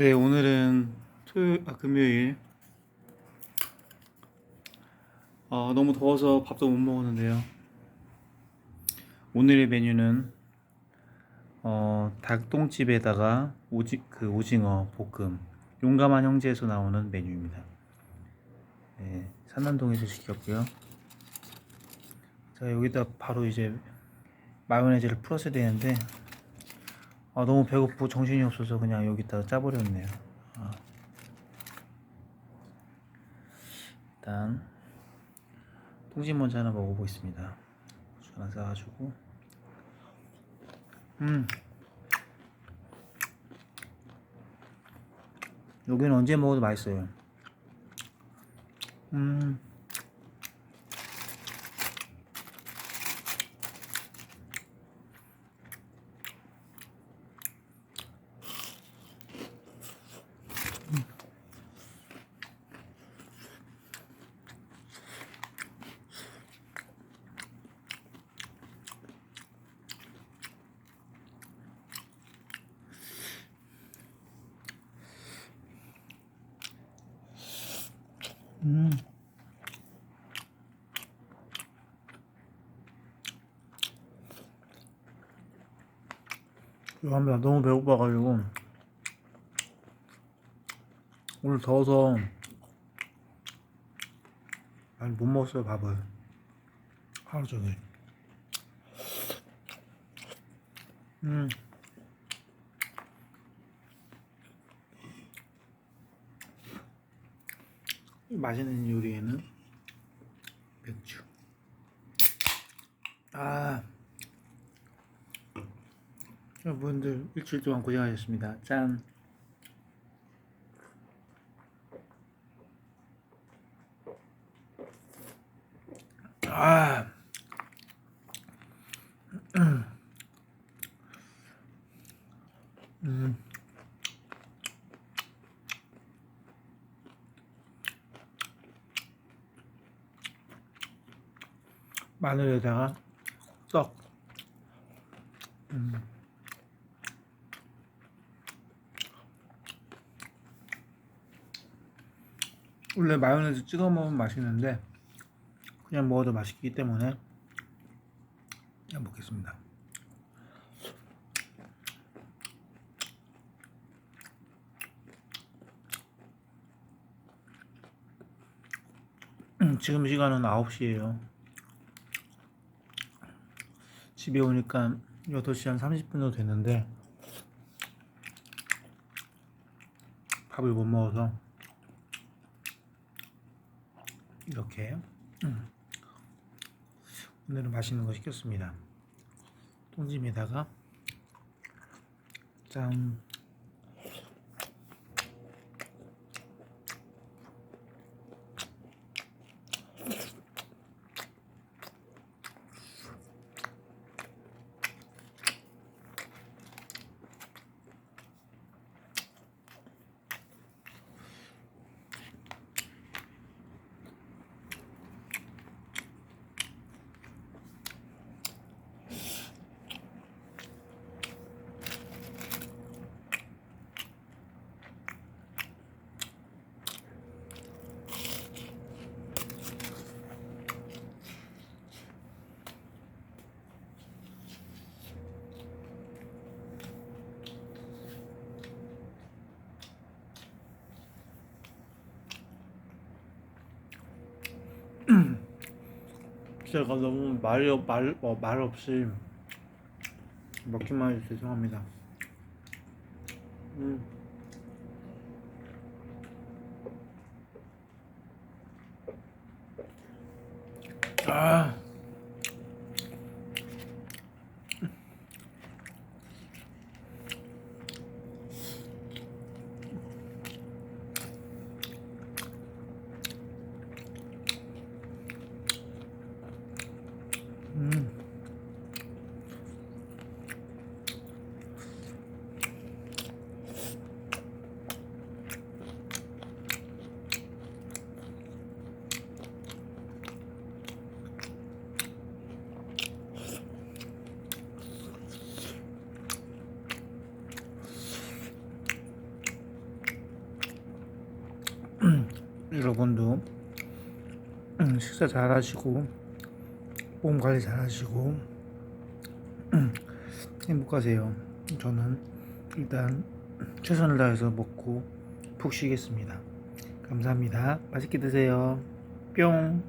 네, 오늘은 토요일, 아, 금요일. 어, 너무 더워서 밥도 못 먹었는데요. 오늘의 메뉴는 어, 닭똥집에다가 오지, 그 오징어 볶음. 용감한 형제에서 나오는 메뉴입니다. 네, 산남동에서 시켰고요. 자, 여기다 바로 이제 마요네즈를 풀었어야 되는데 아, 너무 배고프고 정신이 없어서 그냥 여기다가 짜버렸네요. 아. 일단 통진 먼저 하나 먹어보겠습니다. 고추 하나 싸가지고 음 여기는 언제 먹어도 맛있어요. 음 음. 죄송합니다. 너무 배고파가지고 오늘 더워서 많이 못 먹었어요 밥을 하루 종일. 음. 맛있는 요리에는 맥주. 아. 여러분들 일주일 동안 고생하셨습니다. 짠. 아. 음. 마늘에다가 떡. 음. 원래 마요네즈 찍어 먹으면 맛있는데 그냥 먹어도 맛있기 때문에 그냥 먹겠습니다. 음, 지금 시간은 9시예요. 집에 오니까 8시 한 30분 정도 됐는데 밥을 못 먹어서 이렇게 음. 오늘은 맛있는 거 시켰습니다. 통짐에다가 짠 제가 너무 말이 없- 말, 어, 말 없이 먹기만 해서 죄송합니다. 음. 아. 음. 여러분도 음, 식사 잘 하시고 몸 관리 잘 하시고 음, 행복하세요. 저는 일단 최선을 다해서 먹고 푹 쉬겠습니다. 감사합니다. 맛있게 드세요. 뿅.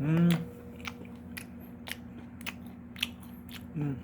음. 음.